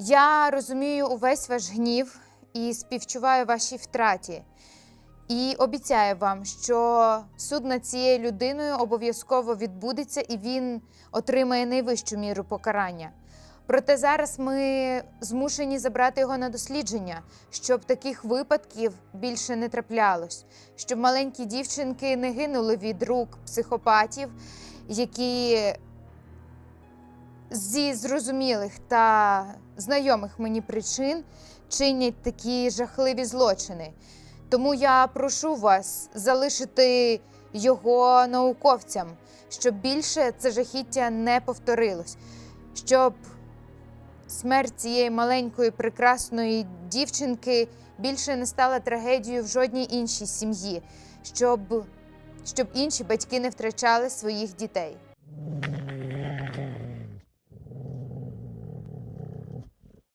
Я розумію увесь ваш гнів і співчуваю вашій втраті. І обіцяю вам, що суд над цією людиною обов'язково відбудеться і він отримає найвищу міру покарання. Проте зараз ми змушені забрати його на дослідження, щоб таких випадків більше не траплялось, щоб маленькі дівчинки не гинули від рук психопатів, які зі зрозумілих та знайомих мені причин чинять такі жахливі злочини. Тому я прошу вас залишити його науковцям, щоб більше це жахіття не повторилось, щоб смерть цієї маленької прекрасної дівчинки більше не стала трагедією в жодній іншій сім'ї, щоб, щоб інші батьки не втрачали своїх дітей.